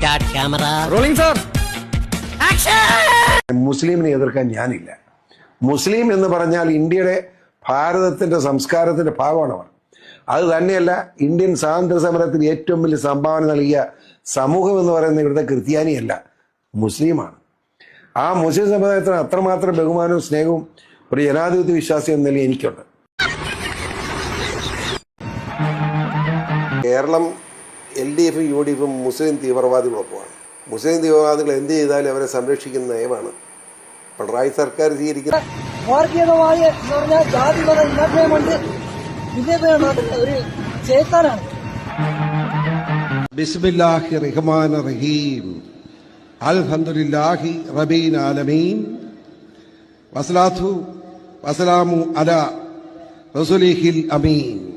Start camera rolling sir മുസ്ലിമിനെ എതിർക്കാൻ ഞാനില്ല. മുസ്ലിം എന്ന് പറഞ്ഞാൽ ഇന്ത്യയുടെ ഭാരതത്തിന്റെ സംസ്കാരത്തിന്റെ ഭാഗമാണ് അവർ അത് തന്നെയല്ല ഇന്ത്യൻ സ്വാതന്ത്ര്യ സമരത്തിന് ഏറ്റവും വലിയ സംഭാവന നൽകിയ സമൂഹം എന്ന് പറയുന്ന ഇവിടുത്തെ ക്രിസ്ത്യാനിയല്ല മുസ്ലിമാണ്. ആ മുസ്ലിം സമുദായത്തിന് അത്രമാത്രം ബഹുമാനവും സ്നേഹവും ഒരു ജനാധിപത്യ വിശ്വാസം എന്ന നിലയിൽ എനിക്കുണ്ട്. കേരളം എൽ ഡി എഫും യു ഡി എഫും മുസ്ലിം തീവ്രവാദികളൊപ്പമാണ്. മുസ്ലിം തീവ്രവാദികൾ എന്ത് ചെയ്താലും അവരെ സംരക്ഷിക്കുന്ന നയമാണ്. പിണറായി സർക്കാർ സ്വീകരിക്കുന്ന വർഗീയതമായ എന്ന് പറഞ്ഞാൽ ജാതി മത ഇല്ലായ്മ കൊണ്ട് ഒരു ചേത്താനാണ്. ബിസ്മില്ലാഹി റഹ്മാൻ റഹീം. റബീൻ ആലമീൻ. വസ്ലാത്തു വസ്സലാമു അല റസുലിഹിൽ അമീൻ.